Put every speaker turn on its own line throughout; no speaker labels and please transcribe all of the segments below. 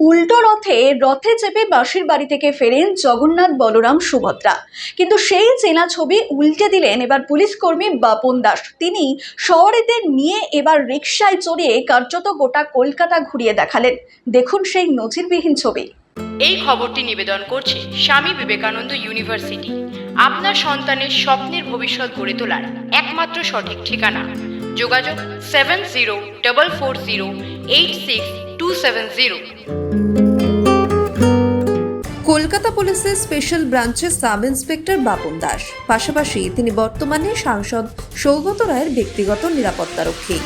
উল্টো রথে রথে চেপে বাসির বাড়ি থেকে ফেরেন জগন্নাথ বলরাম সুভদ্রা। কিন্তু সেই চেনা ছবি উল্টে দিলেন এবার পুলিশ কর্মী বাপন দাস। তিনি শহরেদের নিয়ে এবার রিকশায় চড়িয়ে কার্যত গোটা কলকাতা ঘুরিয়ে দেখালেন। দেখুন সেই নজিরবিহীন ছবি।
এই খবরটি নিবেদন করছে স্বামী বিবেকানন্দ ইউনিভার্সিটি। আপনার সন্তানের স্বপ্নের ভবিষ্যৎ গড়ে তোলার একমাত্র সঠিক ঠিকানা। যোগাযোগ seven zero double four zero eight six
Kolkata পুলিশের স্পেশাল ব্রাঞ্চের সাব ইন্সপেক্টর বাপন দাস। পাশাপাশি তিনি বর্তমানে সাংসদ সৌগত রায়ের ব্যক্তিগত নিরাপত্তারক্ষী।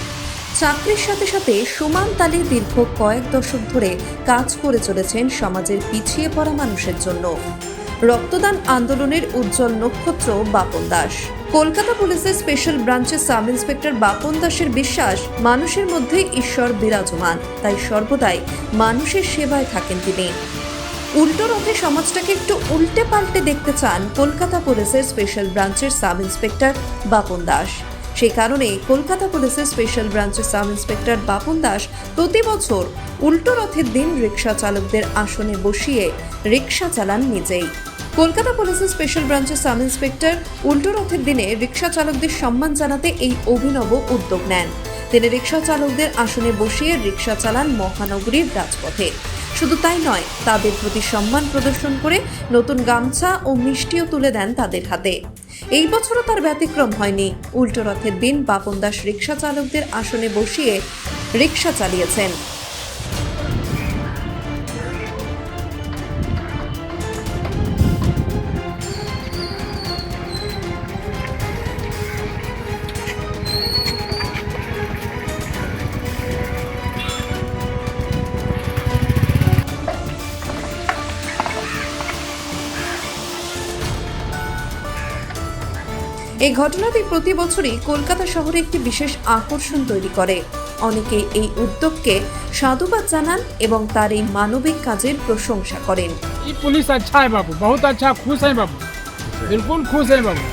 চাকরির সাথে সাথে সমান তালে দীর্ঘ কয়েক দশক ধরে কাজ করে চলেছেন সমাজের পিছিয়ে পড়া মানুষের জন্য। রক্তদান আন্দোলনের উজ্জ্বল নক্ষত্র বাপন দাস। কলকাতা পুলিশের স্পেশাল ব্রাঞ্চের সাব ইন্সপেক্টর বাপন দাসের বিশ্বাস, মানুষের মধ্যে ঈশ্বর বিরাজমান। তাই সর্বদাই মানুষের সেবায় থাকেন তিনি। উল্টো রথে সমাজটাকে একটু উল্টে পাল্টে দেখতে চান কলকাতা পুলিশের স্পেশাল ব্রাঞ্চের সাব ইন্সপেক্টর বাপন দাস। সেই কারণে কলকাতা পুলিশের স্পেশাল ব্রাঞ্চের সাব ইন্সপেক্টর বাপন দাস প্রতি বছর উল্টো রথের দিন রিক্সা চালকদের আসনে বসিয়ে রিক্সা চালান নিজেই। কলকাতা পুলিশের স্পেশাল ব্রাঞ্চের সাব ইন্সপেক্টর উল্টো রথের দিনে রিক্সা চালকদের সম্মান জানাতে এই অভিনব উদ্যোগ নেন। তিনি রিক্সা চালকদের আসনে বসিয়ে রিক্সা চালান মহানগরীর রাজপথে। শুধু তাই নয়, তাদের প্রতি সম্মান প্রদর্শন করে নতুন গামছা ও মিষ্টিও তুলে দেন তাদের হাতে। এই বছরও তার ব্যতিক্রম হয়নি। উল্টো রথের দিন বাপন দাস রিক্সা চালকদের আসনে বসিয়ে রিক্সা চালিয়েছেন। এই ঘটনাটি প্রতি বছরই কলকাতা শহরে একটি বিশেষ আকর্ষণ তৈরি করে অনেকে এই উদ্যোগকে সাধুবাদ জানান এবং তার এই মানবিক কাজের প্রশংসা করেন
ये पुलिस अच्छा है बाबू बहुत अच्छा खुश है बाबू बिल्कुल खुश है बाबू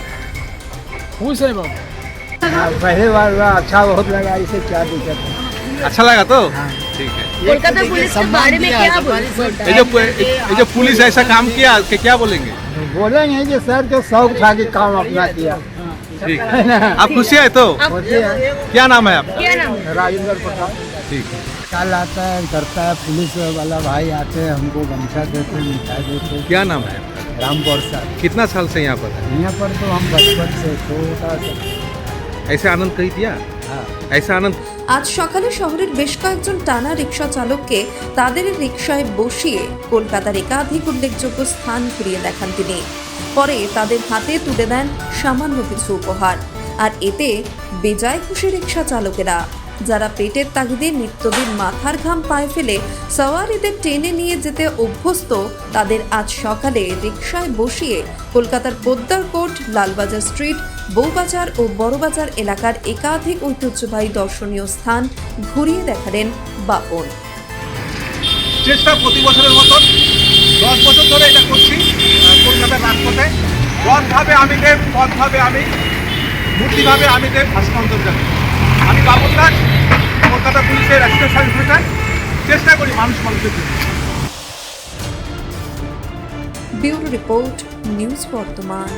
खुश है बाबू
पहले बार हुआ अच्छा बहुत लगा इसे क्या दिक्कत है
अच्छा लगा तो ठीक है
कोलकाता पुलिस के बारे में क्या बोलते
ये जो ये जो पुलिस ऐसा काम किया कि क्या बोलेंगे
बोलेंगे कि सर के शौक था कि काम अपना किया
ठीक। आप खुशी है तो? क्या नाम है आपका
राजेंद्र प्रसाद।
ठीक है।
कल आता है करता है पुलिस वाला भाई आते हैं हमको गमछा देते हैं मिठाई देते हैं।
क्या नाम है? राम
राम प्रसाद
कितना साल से यहाँ पर है?
यहाँ पर तो हम बचपन से छोटा सा।
ऐसे आनंद कहीं दिया
हाँ
ऐसा आनंद
আজ সকালে শহরের বেশ কয়েকজন টানা রিক্সা চালককে তাদের রিক্সায় বসিয়ে কলকাতার একাধিক উল্লেখযোগ্য স্থান ঘুরিয়ে দেখান তিনি পরে তাদের হাতে তুলে দেন সামান্য কিছু উপহার আর এতে বেজায় খুশি রিক্সা চালকেরা যারা পেটের তাগিদে নিত্যদিন মাথার ঘাম পায়ে ফেলে সওয়ারিদের টেনে নিয়ে যেতে অভ্যস্ত, তাদের আজ সকালে রিক্সায় বসিয়ে কলকাতার পোদ্দার কোর্ট, লালবাজার স্ট্রিট, বউবাজার ও বড়বাজার এলাকার একাধিক ঐতিহ্যবাহী দর্শনীয় স্থান ঘুরিয়ে দেখালেন বাপন।
চেষ্টা প্রতি বছরের মতন, দশ বছর ধরে এটা করছি কলকাতার রাজপথে। রথভাবে আমি দেব পথভাবে আমি, মূর্তিভাবে আমি দেব ভাস্কন্দর যাবে আমি বাবুল দাস কলকাতা পুলিশের অ্যাসিস্ট্যান্ট সাব ইন্সপেক্টর চেষ্টা করি মানুষ মানুষের জন্য।
ব্যুরো রিপোর্ট, নিউজ বর্তমান।